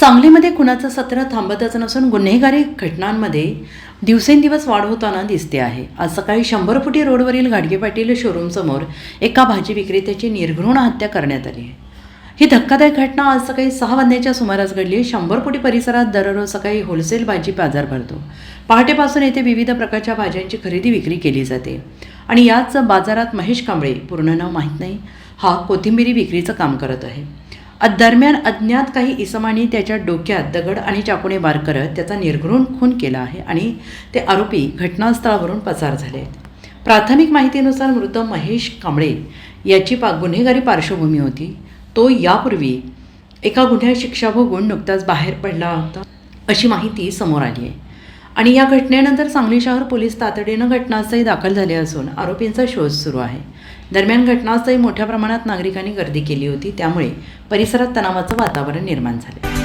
सांगलीमध्ये खुनाचं सत्र थांबतच नसून गुन्हेगारी घटनांमध्ये दिवसेंदिवस वाढ होताना दिसते आहे. आज सकाळी शंभर फुटी रोडवरील गाडगे पाटील शोरूमसमोर एका भाजी विक्रेत्याची निर्घृण हत्या करण्यात आली आहे. ही धक्कादायक घटना आज सकाळी सहा वाजण्याच्या सुमारास घडली शंभर फुटी परिसरात दररोज सकाळी होलसेल भाजी बाजार भरतो. पहाटेपासून येथे विविध प्रकारच्या भाज्यांची खरेदी विक्री केली जाते. आणि याच बाजारात महेश कांबळे पूर्ण नाव माहीत नाही हा कोथिंबिरी विक्रीचं काम करत आहे. दरम्यान अज्ञात काही इसमांनी त्याच्या डोक्यात दगड आणि चाकूने वार करत त्याचा निर्घृण खून केला आहे आणि ते आरोपी घटनास्थळावरून पसार झाले आहेत. प्राथमिक माहितीनुसार मृत महेश कांबळे याची पा गुन्हेगारी पार्श्वभूमी होती. तो यापूर्वी एका गुन्ह्यात शिक्षा भोगून नुकताच बाहेर पडला होता अशी माहिती समोर आली आहे. आणि या घटनेनंतर सांगली शहर पोलीस तातडीनं घटनास्थळी दाखल झाले असून आरोपींचा शोध सुरू आहे. दरम्यान घटनास्थळी मोठ्या प्रमाणात नागरिकांनी गर्दी केली होती त्यामुळे परिसरात तणावाचं वातावरण निर्माण झाले.